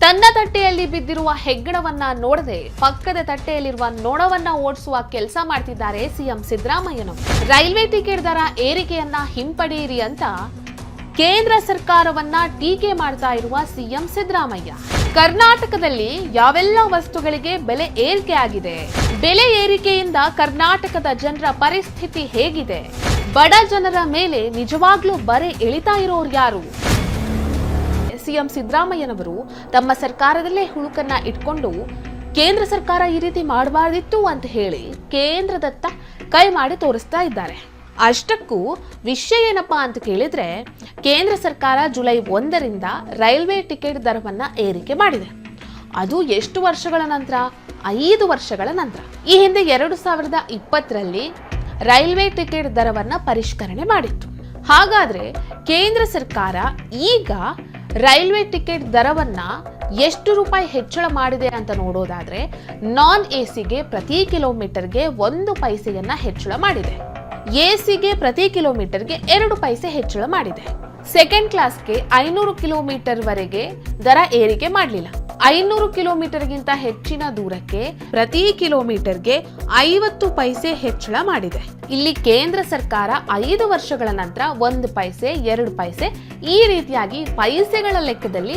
ತನ್ನ ತಟ್ಟೆಯಲ್ಲಿ ಬಿದ್ದಿರುವ ಹೆಗ್ಗಣವನ್ನ ನೋಡದೆ ಪಕ್ಕದ ತಟ್ಟೆಯಲ್ಲಿರುವ ನೊಣವನ್ನ ಓಡಿಸುವ ಕೆಲಸ ಮಾಡ್ತಿದ್ದಾರೆ ಸಿಎಂ ಸಿದ್ದರಾಮಯ್ಯನವರು ರೈಲ್ವೆ ಟಿಕೆಟ್ ದರ ಏರಿಕೆಯನ್ನ ಹಿಂಪಡೆಯಿರಿ ಅಂತ ಕೇಂದ್ರ ಸರ್ಕಾರವನ್ನ ಟೀಕೆ ಮಾಡ್ತಾ ಇರುವ ಸಿಎಂ ಸಿದ್ದರಾಮಯ್ಯ. ಕರ್ನಾಟಕದಲ್ಲಿ ಯಾವೆಲ್ಲ ವಸ್ತುಗಳಿಗೆ ಬೆಲೆ ಏರಿಕೆ ಆಗಿದೆ? ಬೆಲೆ ಏರಿಕೆಯಿಂದ ಕರ್ನಾಟಕದ ಜನರ ಪರಿಸ್ಥಿತಿ ಹೇಗಿದೆ? ಬಡ ಜನರ ಮೇಲೆ ನಿಜವಾಗ್ಲೂ ಬರೆ ಇಳಿತಾ ಇರೋರು ಯಾರು? ಸಿಎಂ ಸಿದ್ದರಾಮಯ್ಯನವರು ತಮ್ಮ ಸರ್ಕಾರದಲ್ಲೇ ಹುಳುಕನ್ನ ಇಟ್ಕೊಂಡು ಕೇಂದ್ರ ಸರ್ಕಾರ ಈ ರೀತಿ ಮಾಡಬಾರ್ದಿತ್ತು ಅಂತ ಹೇಳಿ ಕೇಂದ್ರದತ್ತ ಕೈ ಮಾಡಿ ತೋರಿಸ್ತಾ ಇದ್ದಾರೆ. ಅಷ್ಟಕ್ಕೂ ವಿಷಯ ಏನಪ್ಪಾ ಅಂತ ಕೇಳಿದ್ರೆ ಕೇಂದ್ರ ಸರ್ಕಾರ ಜುಲೈ ಒಂದರಿಂದ ರೈಲ್ವೆ ಟಿಕೆಟ್ ದರವನ್ನ ಏರಿಕೆ ಮಾಡಿದೆ. ಅದು ಎಷ್ಟು ವರ್ಷಗಳ ನಂತರ? ಐದು ವರ್ಷಗಳ ನಂತರ. ಈ ಹಿಂದೆ ಎರಡು ಸಾವಿರದ ಇಪ್ಪತ್ತರಲ್ಲಿ ರೈಲ್ವೆ ಟಿಕೆಟ್ ದರವನ್ನ ಪರಿಷ್ಕರಣೆ ಮಾಡಿತ್ತು. ಹಾಗಾದ್ರೆ ಕೇಂದ್ರ ಸರ್ಕಾರ ಈಗ ರೈಲ್ವೆ ಟಿಕೆಟ್ ದರವನ್ನ ಎಷ್ಟು ರೂಪಾಯಿ ಹೆಚ್ಚಳ ಮಾಡಿದೆ ಅಂತ ನೋಡೋದಾದ್ರೆ ನಾನ್ ಎ ಸಿಗೆ ಪ್ರತಿ ಕಿಲೋಮೀಟರ್ಗೆ ಒಂದು ಪೈಸೆಯನ್ನ ಹೆಚ್ಚಳ ಮಾಡಿದೆ. ಎ ಸಿಗೆ ಪ್ರತಿ ಕಿಲೋಮೀಟರ್ಗೆ ಎರಡು ಪೈಸೆ ಹೆಚ್ಚಳ ಮಾಡಿದೆ. ಸೆಕೆಂಡ್ ಕ್ಲಾಸ್ಗೆ ಐನೂರು ಕಿಲೋಮೀಟರ್ ವರೆಗೆ ದರ ಏರಿಕೆ ಮಾಡಲಿಲ್ಲ. ಐನೂರು ಕಿಲೋಮೀಟರ್ಗಿಂತ ಹೆಚ್ಚಿನ ದೂರಕ್ಕೆ ಪ್ರತಿ ಕಿಲೋಮೀಟರ್ಗೆ ಐವತ್ತು ಪೈಸೆ ಹೆಚ್ಚಳ ಮಾಡಿದೆ. ಇಲ್ಲಿ ಕೇಂದ್ರ ಸರ್ಕಾರ ಐದು ವರ್ಷಗಳ ನಂತರ ಒಂದು ಪೈಸೆ, ಎರಡು ಪೈಸೆ ಈ ರೀತಿಯಾಗಿ ಪೈಸೆಗಳ ಲೆಕ್ಕದಲ್ಲಿ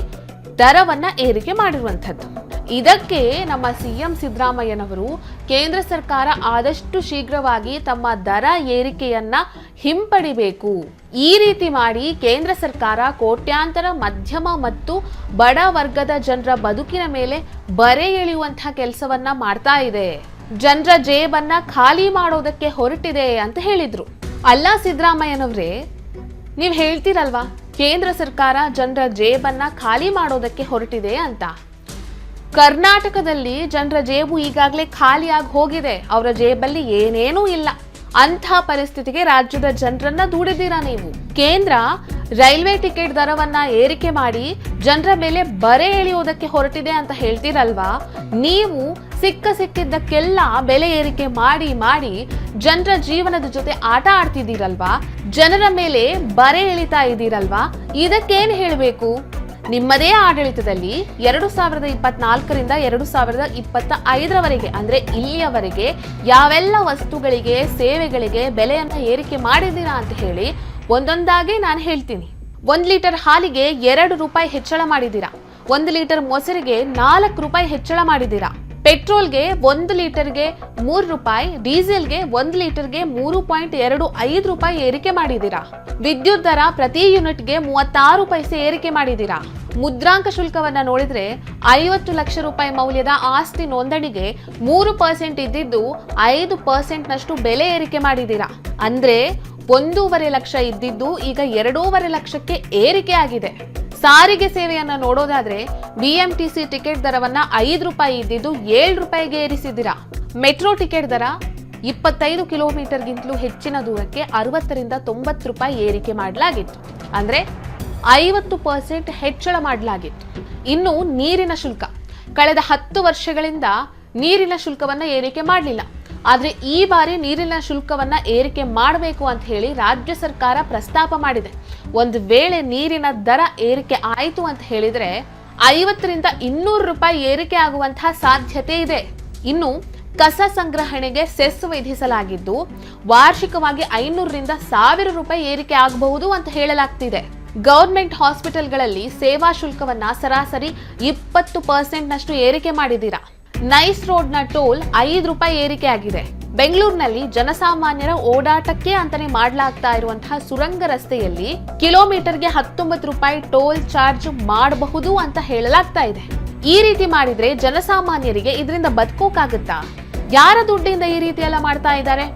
ದರವನ್ನ ಏರಿಕೆ ಮಾಡಿರುವಂಥದ್ದು. ಇದಕ್ಕೆ ನಮ್ಮ ಸಿಎಂ ಸಿದ್ದರಾಮಯ್ಯನವರು ಕೇಂದ್ರ ಸರ್ಕಾರ ಆದಷ್ಟು ಶೀಘ್ರವಾಗಿ ತಮ್ಮ ದರ ಏರಿಕೆಯನ್ನ ಹಿಂಪಡಿಬೇಕು. ಈ ರೀತಿ ಮಾಡಿ ಕೇಂದ್ರ ಸರ್ಕಾರ ಕೋಟ್ಯಾಂತರ ಮಧ್ಯಮ ಮತ್ತು ಬಡ ವರ್ಗದ ಜನರ ಬದುಕಿನ ಮೇಲೆ ಬರೆ ಎಳೆಯುವಂತಹ ಕೆಲಸವನ್ನ ಮಾಡ್ತಾ ಇದೆ. ಜನರ ಜೇಬನ್ನ ಖಾಲಿ ಮಾಡೋದಕ್ಕೆ ಹೊರಟಿದೆ ಅಂತ ಹೇಳಿದ್ರು. ಅಲ್ಲ ಸಿದ್ದರಾಮಯ್ಯನವರೇ, ನೀವು ಹೇಳ್ತೀರಲ್ವಾ, ಕೇಂದ್ರ ಸರ್ಕಾರ ಜನರ ಜೇಬನ್ನ ಖಾಲಿ ಮಾಡೋದಕ್ಕೆ ಹೊರಟಿದೆ ಅಂತ? ಕರ್ನಾಟಕದಲ್ಲಿ ಜನರ ಜೇಬು ಈಗಾಗಲೇ ಖಾಲಿಯಾಗಿ ಹೋಗಿದೆ. ಅವರ ಜೇಬಲ್ಲಿ ಏನೇನೂ ಇಲ್ಲ. ಅಂಥ ಪರಿಸ್ಥಿತಿಗೆ ರಾಜ್ಯದ ಜನರನ್ನ ದೂಡಿದ್ದೀರಾ ನೀವು? ಕೇಂದ್ರ ರೈಲ್ವೆ ಟಿಕೆಟ್ ದರವನ್ನ ಏರಿಕೆ ಮಾಡಿ ಜನರ ಮೇಲೆ ಬರೆ ಎಳೆಯೋದಕ್ಕೆ ಹೊರಟಿದೆ ಅಂತ ಹೇಳ್ತೀರಲ್ವಾ? ನೀವು ಸಿಕ್ಕ ಸಿಕ್ಕಿದ್ದಕ್ಕೆಲ್ಲ ಬೆಲೆ ಏರಿಕೆ ಮಾಡಿ ಮಾಡಿ ಜನರ ಜೀವನದ ಜೊತೆ ಆಟ ಆಡ್ತಿದ್ದೀರಲ್ವಾ? ಜನರ ಮೇಲೆ ಬರೆ ಎಳಿತಾ ಇದ್ದೀರಲ್ವಾ? ಇದಕ್ಕೇನು ಹೇಳಬೇಕು? ನಿಮ್ಮದೇ ಆಡಳಿತದಲ್ಲಿ ಎರಡು ಸಾವಿರದ ಇಪ್ಪತ್ನಾಲ್ಕರಿಂದ ಎರಡು ಸಾವಿರದ ಇಪ್ಪತ್ತ ಐದರವರೆಗೆ ಅಂದ್ರೆ ಇಲ್ಲಿಯವರೆಗೆ ಯಾವೆಲ್ಲ ವಸ್ತುಗಳಿಗೆ, ಸೇವೆಗಳಿಗೆ ಬೆಲೆಯನ್ನು ಏರಿಕೆ ಮಾಡಿದ್ದೀರಾ ಅಂತ ಹೇಳಿ ಒಂದೊಂದಾಗಿ ನಾನು ಹೇಳ್ತೀನಿ. ಒಂದು ಲೀಟರ್ ಹಾಲಿಗೆ ಎರಡು ರೂಪಾಯಿ ಹೆಚ್ಚಳ ಮಾಡಿದ್ದೀರಾ? ಒಂದು ಲೀಟರ್ ಮೊಸರಿಗೆ ನಾಲ್ಕು ರೂಪಾಯಿ ಹೆಚ್ಚಳ ಮಾಡಿದ್ದೀರಾ? ಪೆಟ್ರೋಲ್ಗೆ ಒಂದು ಲೀಟರ್ಗೆ ಮೂರು ರೂಪಾಯಿ, ಡೀಸೆಲ್ಗೆ ಒಂದು ಲೀಟರ್ಗೆ ಮೂರು ಪಾಯಿಂಟ್ ಎರಡು ಐದು ರೂಪಾಯಿ ಏರಿಕೆ ಮಾಡಿದ್ದೀರಾ? ವಿದ್ಯುತ್ ದರ ಪ್ರತಿ ಯೂನಿಟ್ಗೆ ಮೂವತ್ತಾರು ಪೈಸೆ ಏರಿಕೆ ಮಾಡಿದ್ದೀರಾ? ಮುದ್ರಾಂಕ ಶುಲ್ಕವನ್ನ ನೋಡಿದ್ರೆ ಐವತ್ತು ಲಕ್ಷ ರೂಪಾಯಿ ಮೌಲ್ಯದ ಆಸ್ತಿ ನೋಂದಣಿಗೆ ಮೂರು ಪರ್ಸೆಂಟ್ ಇದ್ದಿದ್ದು ಐದು ಪರ್ಸೆಂಟ್ನಷ್ಟು ಬೆಲೆ ಏರಿಕೆ ಮಾಡಿದ್ದೀರಾ? ಅಂದ್ರೆ ಒಂದೂವರೆ ಲಕ್ಷ ಇದ್ದಿದ್ದು ಈಗ ಎರಡೂವರೆ ಲಕ್ಷಕ್ಕೆ ಏರಿಕೆ ಆಗಿದೆ. ಸಾರಿಗೆ ಸೇವೆಯನ್ನ ನೋಡೋದಾದ್ರೆ ಬಿಎಂಟಿಸಿ ಟಿಕೆಟ್ ದರವನ್ನ ಐದು ರೂಪಾಯಿ ಇದ್ದಿದ್ದು ಏಳು ರೂಪಾಯಿಗೆ ಏರಿಸಿದ್ದೀರಾ? ಮೆಟ್ರೋ ಟಿಕೆಟ್ ದರ ಇಪ್ಪತ್ತೈದು ಕಿಲೋಮೀಟರ್ಗಿಂತಲೂ ಹೆಚ್ಚಿನ ದೂರಕ್ಕೆ ಅರವತ್ತರಿಂದ ತೊಂಬತ್ತು ರೂಪಾಯಿ ಏರಿಕೆ ಮಾಡಲಾಗಿತ್ತು. ಅಂದ್ರೆ ಐವತ್ತು ಪರ್ಸೆಂಟ್ ಹೆಚ್ಚಳ ಮಾಡಲಾಗಿತ್ತು. ಇನ್ನು ನೀರಿನ ಶುಲ್ಕ. ಕಳೆದ ಹತ್ತು ವರ್ಷಗಳಿಂದ ನೀರಿನ ಶುಲ್ಕವನ್ನ ಏರಿಕೆ ಮಾಡಲಿಲ್ಲ. ಆದ್ರೆ ಈ ಬಾರಿ ನೀರಿನ ಶುಲ್ಕವನ್ನು ಏರಿಕೆ ಮಾಡಬೇಕು ಅಂತ ಹೇಳಿ ರಾಜ್ಯ ಸರ್ಕಾರ ಪ್ರಸ್ತಾಪ ಮಾಡಿದೆ. ಒಂದು ವೇಳೆ ನೀರಿನ ದರ ಏರಿಕೆ ಆಯಿತು ಅಂತ ಹೇಳಿದರೆ ಐವತ್ತರಿಂದ ಇನ್ನೂರು ರೂಪಾಯಿ ಏರಿಕೆ ಆಗುವಂತಹ ಸಾಧ್ಯತೆ ಇದೆ. ಇನ್ನು ಕಸ ಸಂಗ್ರಹಣೆಗೆ ಸೆಸ್ ವಿಧಿಸಲಾಗಿದ್ದು ವಾರ್ಷಿಕವಾಗಿ ಐನೂರರಿಂದ ಸಾವಿರ ರೂಪಾಯಿ ಏರಿಕೆ ಆಗಬಹುದು ಅಂತ ಹೇಳಲಾಗ್ತಿದೆ. ಗೌರ್ಮೆಂಟ್ ಹಾಸ್ಪಿಟಲ್ಗಳಲ್ಲಿ ಸೇವಾ ಶುಲ್ಕವನ್ನ ಸರಾಸರಿ ಇಪ್ಪತ್ತು ಪರ್ಸೆಂಟ್ನಷ್ಟು ಏರಿಕೆ ಮಾಡಿದ್ದೀರಾ? ನೈಸ್ ರೋಡ್ನ ಟೋಲ್ ಐದು ರೂಪಾಯಿ ಏರಿಕೆ ಆಗಿದೆ. ಬೆಂಗಳೂರಿನಲ್ಲಿ ಜನಸಾಮಾನ್ಯರ ಓಡಾಟಕ್ಕೆ ಅಂತಾನೆ ಮಾಡಲಾಗ್ತಾ ಇರುವಂತಹ ಸುರಂಗ ರಸ್ತೆಯಲ್ಲಿ ಕಿಲೋಮೀಟರ್ಗೆ ಹತ್ತೊಂಬತ್ತು ರೂಪಾಯಿ ಟೋಲ್ ಚಾರ್ಜ್ ಮಾಡಬಹುದು ಅಂತ ಹೇಳಲಾಗ್ತಾ ಇದೆ. ಈ ರೀತಿ ಮಾಡಿದ್ರೆ ಜನಸಾಮಾನ್ಯರಿಗೆ ಇದರಿಂದ ಬದುಕೋಕಾಗುತ್ತಾ? ಯಾರ ದುಡ್ಡಿಂದ ಈ ರೀತಿ ಎಲ್ಲ ಮಾಡ್ತಾ ಇದ್ದಾರೆ?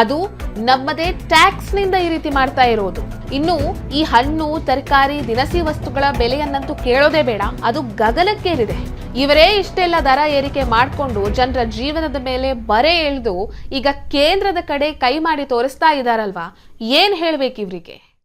ಅದು ನಮ್ಮದೇ ಟ್ಯಾಕ್ಸ್ನಿಂದ ಈ ರೀತಿ ಮಾಡ್ತಾ ಇರೋದು. ಇನ್ನು ಈ ಹಣ್ಣು, ತರಕಾರಿ, ದಿನಸಿ ವಸ್ತುಗಳ ಬೆಲೆಯನ್ನಂತೂ ಕೇಳೋದೇ ಬೇಡ. ಅದು ಗಗನಕ್ಕೇರಿದೆ. ಇವರೇ ಇಷ್ಟೆಲ್ಲ ದರ ಏರಿಕೆ ಮಾಡಿಕೊಂಡು ಜನರ ಜೀವನದ ಮೇಲೆ ಬರೆ ಎಳೆದು ಈಗ ಕೇಂದ್ರದ ಕಡೆ ಕೈ ಮಾಡಿ ತೋರಿಸ್ತಾ ಇದ್ದಾರಲ್ವಾ ಏನ್ ಹೇಳ್ಬೇಕು ಇವ್ರಿಗೆ?